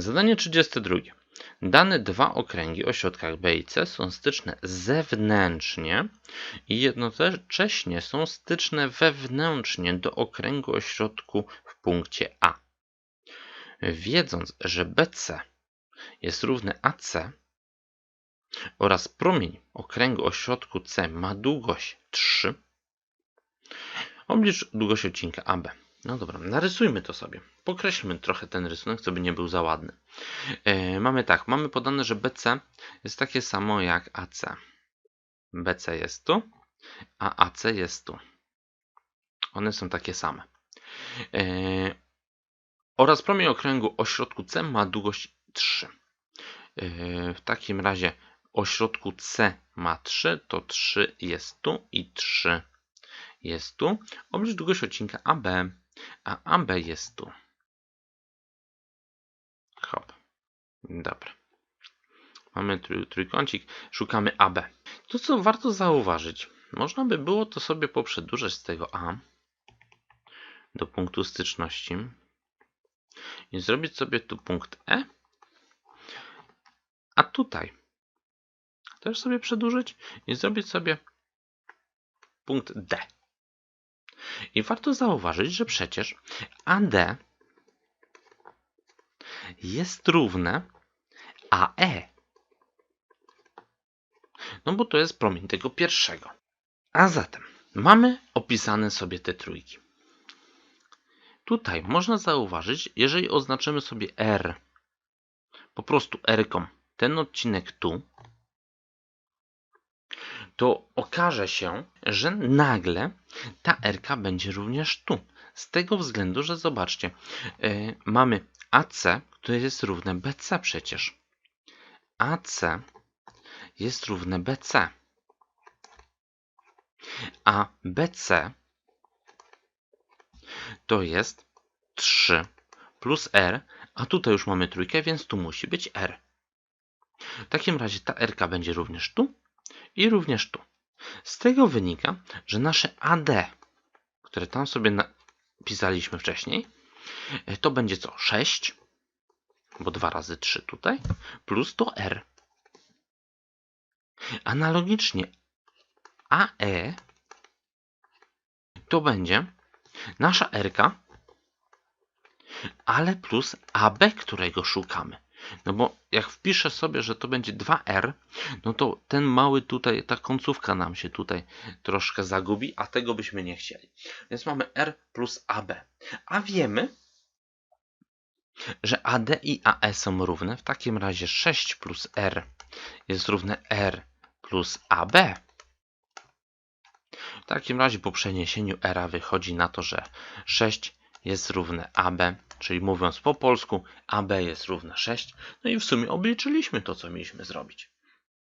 Zadanie 32. Dane dwa okręgi o środkach B i C są styczne zewnętrznie i jednocześnie są styczne wewnętrznie do okręgu o środku w punkcie A. Wiedząc, że BC jest równy AC oraz promień okręgu o środku C ma długość 3, oblicz długość odcinka AB. No dobra, narysujmy to sobie. Pokreślmy trochę ten rysunek, co by nie był za ładny. E, mamy tak, mamy podane, że BC jest takie samo jak AC. BC jest tu, a AC jest tu. One są takie same. E, oraz promień okręgu o środku C ma długość 3. E, w takim razie o środku C ma 3, to 3 jest tu i 3 jest tu. Oblicz długość odcinka AB, a AB jest tu. Hop. Dobra. Mamy trój, trójkącik, szukamy AB. To co warto zauważyć, można by było to sobie poprzedłużać z tego A do punktu styczności i zrobić sobie tu punkt E, a tutaj też sobie przedłużyć i zrobić sobie punkt D. I warto zauważyć, że przecież AD jest równe AE. No bo to jest promień tego pierwszego. A zatem mamy opisane sobie te trójki. Tutaj można zauważyć, jeżeli oznaczymy sobie R, po prostu R, ten odcinek tu, to okaże się, że nagle ta RK będzie również tu. Z tego względu, że zobaczcie, yy, mamy AC, które jest równe BC przecież. AC jest równe BC. A BC to jest 3 plus R, a tutaj już mamy trójkę, więc tu musi być R. W takim razie ta RK będzie również tu i również tu. Z tego wynika, że nasze AD, które tam sobie napisaliśmy wcześniej, to będzie co? 6, bo 2 razy 3 tutaj, plus to R. Analogicznie AE to będzie nasza RK, ale plus AB, którego szukamy. No bo jak wpiszę sobie, że to będzie 2R, no to ten mały tutaj, ta końcówka nam się tutaj troszkę zagubi, a tego byśmy nie chcieli. Więc mamy R plus AB. A wiemy, że AD i AE są równe. W takim razie 6 plus R jest równe R plus AB. W takim razie po przeniesieniu R wychodzi na to, że 6 jest równe AB, czyli mówiąc po polsku, AB jest równe 6. No i w sumie obliczyliśmy to, co mieliśmy zrobić.